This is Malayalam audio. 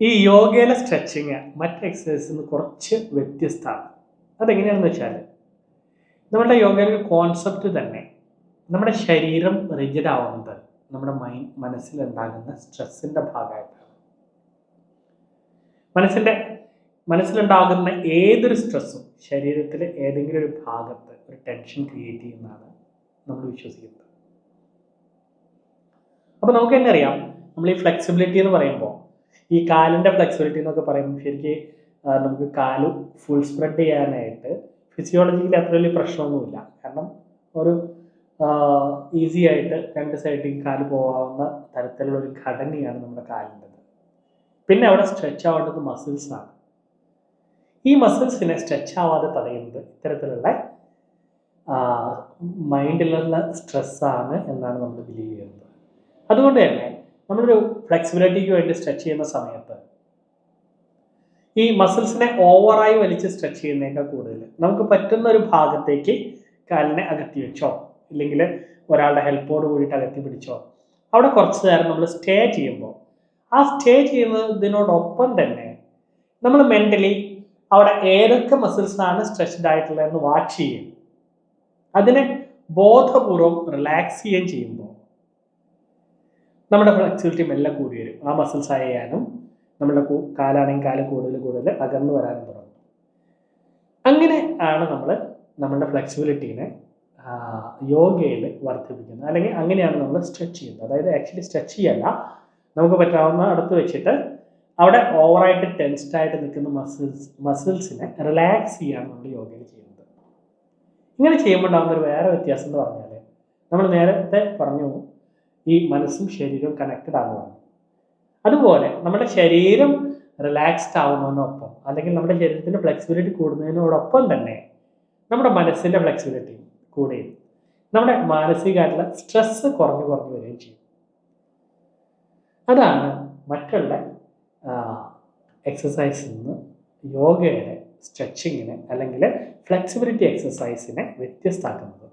ഈ യോഗയിലെ സ്ട്രെച്ചിങ് മറ്റ് എക്സസൈസിൽ നിന്ന് കുറച്ച് വ്യത്യസ്തമാണ്. അതെങ്ങനെയാണെന്ന് വെച്ചാൽ നമ്മുടെ യോഗയിലെ കോൺസെപ്റ്റ് തന്നെ നമ്മുടെ ശരീരം റിജിഡ് ആവുന്നത് നമ്മുടെ മൈൻഡ് മനസ്സിലുണ്ടാകുന്ന സ്ട്രെസ്സിന്റെ ഭാഗമായിട്ടാണ്. മനസ്സിന്റെ മനസ്സിലുണ്ടാകുന്ന ഏതൊരു സ്ട്രെസ്സും ശരീരത്തിലെ ഏതെങ്കിലും ഒരു ഭാഗത്ത് ഒരു ടെൻഷൻ ക്രിയേറ്റ് ചെയ്യുന്നതാണ് നമ്മൾ വിശ്വസിക്കുന്നത്. അപ്പോൾ നമുക്ക് തന്നെ അറിയാം? നമ്മൾ ഈ ഫ്ലെക്സിബിലിറ്റി എന്ന് പറയുമ്പോൾ ഈ കാലിന്റെ ഫ്ലെക്സിബിലിറ്റി എന്നൊക്കെ പറയുമ്പോൾ ശരിക്കും നമുക്ക് കാൽ ഫുൾ സ്പ്രെഡ് ചെയ്യാനായിട്ട് ഫിസിയോളജിക്കലി അത്ര വലിയ പ്രശ്നമൊന്നുമില്ല. കാരണം ഒരു ഈസി ആയിട്ട് രണ്ട് സൈഡിലേക്ക് കാൽ പോകാവുന്ന തരത്തിലുള്ള ഒരു ഘടനയാണ് നമ്മുടെ കാലിന്റെത് പിന്നെ അവിടെ സ്ട്രെച്ച് ആവേണ്ടത് മസിൽസാണ് ഈ മസിൽസിനെ സ്ട്രെച്ച് ആവാതെ തടയുന്നത് ഇത്തരത്തിലുള്ള മൈൻഡിലുള്ള സ്ട്രെസ്സാണ് എന്നാണ് നമ്മൾ ബിലീവ് ചെയ്യുന്നത്. അതുകൊണ്ട് തന്നെ നമ്മളൊരു ഫ്ലെക്സിബിലിറ്റിക്ക് വേണ്ടി സ്ട്രെച്ച് ചെയ്യുന്ന സമയത്ത് ഈ മസിൽസിനെ ഓവറായി വലിച്ച് സ്ട്രെച്ച് ചെയ്യുന്നതിനേക്കാൾ കൂടുതൽ നമുക്ക് പറ്റുന്ന ഒരു ഭാഗത്തേക്ക് കാലിനെ അകത്തി വെച്ചോ ഇല്ലെങ്കിൽ ഒരാളുടെ ഹെൽപ്പോട് കൂടിയിട്ട് അകത്തി പിടിച്ചോ അവിടെ കുറച്ച് നേരം നമ്മൾ സ്റ്റേ ചെയ്യുമ്പോൾ ആ സ്റ്റേ ചെയ്യുന്നതിനോടൊപ്പം തന്നെ നമ്മൾ മെന്റലി അവിടെ ഏതൊക്കെ മസിൽസാണ് സ്ട്രെച്ച്ഡ് ആയിട്ടുള്ളതെന്ന് വാച്ച് ചെയ്യും അതിനെ ബോധപൂർവം റിലാക്സ് ചെയ്യുകയും ചെയ്യുമ്പോൾ നമ്മുടെ ഫ്ലെക്സിബിലിറ്റി മെല്ലെ കൂടി വരും. ആ മസിൽസ് അയയാനും നമ്മുടെ കാലാണെങ്കിൽ കാൽ കൂടുതൽ കൂടുതൽ അകന്നു വരാനും തുടങ്ങും. അങ്ങനെ ആണ് നമ്മൾ നമ്മുടെ ഫ്ലെക്സിബിലിറ്റീനെ യോഗയിൽ വർദ്ധിപ്പിക്കുന്നത്. അല്ലെങ്കിൽ അങ്ങനെയാണ് നമ്മൾ സ്ട്രെച്ച് ചെയ്യുന്നത്. അതായത് ആക്ച്വലി സ്ട്രെച്ച് ചെയ്യല്ല. നമുക്ക് പറ്റാവുന്ന അടുത്ത് വെച്ചിട്ട് അവിടെ ഓവറായിട്ട് ടെൻസ്ഡ് ആയിട്ട് നിൽക്കുന്ന മസിൽസ് മസിൽസിനെ റിലാക്സ് ചെയ്യാണ് നമ്മൾ യോഗയിൽ ചെയ്യുന്നത്. ഇങ്ങനെ ചെയ്യുമ്പോൾ ഉണ്ടാകുന്ന ഒരു വേറെ വ്യത്യാസം എന്ന് പറഞ്ഞാൽ നമ്മൾ നേരത്തെ പറഞ്ഞു ഈ മനസ്സും ശരീരവും കണക്റ്റഡ് ആകുവാണ് അതുപോലെ നമ്മുടെ ശരീരം റിലാക്സ്ഡ് ആവുന്നതിനൊപ്പം അല്ലെങ്കിൽ നമ്മുടെ ശരീരത്തിന്റെ ഫ്ലെക്സിബിലിറ്റി കൂടുന്നതിനോടൊപ്പം തന്നെ നമ്മുടെ മനസ്സിന്റെ ഫ്ലെക്സിബിലിറ്റി കൂടുകയും നമ്മുടെ മാനസികമായിട്ടുള്ള സ്ട്രെസ്സ് കുറഞ്ഞു കുറഞ്ഞു വരികയും ചെയ്യും. അതാണ് മറ്റുള്ള എക്സസൈസിൽ നിന്ന് യോഗയുടെ സ്ട്രെച്ചിങ്ങിനെ അല്ലെങ്കിൽ ഫ്ലെക്സിബിലിറ്റി എക്സസൈസിനെ വ്യത്യസ്തമാക്കുന്നത്.